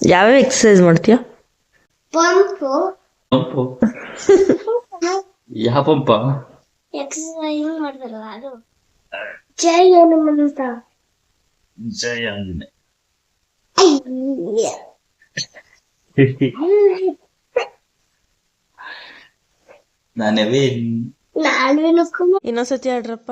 ಯಾವ್ಯಾವ ಎಕ್ಸಸೈಸ್ ಮಾಡ್ತೀಯ pump pump ಯಾವ ಪಂಪ ಎಕ್ಸರ್ಸೈಸ್ ಮಾಡ್ತಾರಲ್ಲ ಅದು ಜೈ ಹನುಮಂತ ಜಯ ಆಂಜನೇಯ ಅಯ್ಯ. ನಾನವೇ ನಾಲ್ವೇನು ಕುಮಾರ್ ಇನ್ನೊಂದ್ಸತಿ ಆಡ್ರಪ್ಪ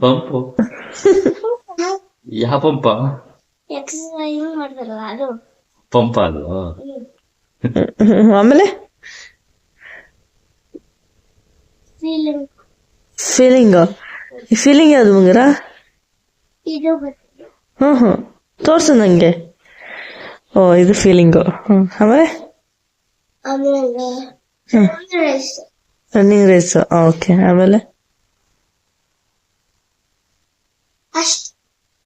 Pump. ಯಾವ ಪಂಪ? ಎಕ್ಸರ್ಸೈಸ್ ಮಾಡ್ತಾರಲ್ಲ ಅದು? ಪಂಪ ಅದು? ಆಮೇಲೆ? ಫೀಲಿಂಗ್ ಫೀಲಿಂಗು ಯಾವ್ದು ಮುಂಗರ ಇದು ಹ್ಞೂ ಹ್ಞೂ ತೋರ್ಸು ನನಗೆ ಓ ಇದು ಫೀಲಿಂಗು ಹ್ಞೂ ಆಮೇಲೆ? ಆಮೇಲೆ ಹ್ಮ್. Rice running race okay. ಆಮೇಲೆ?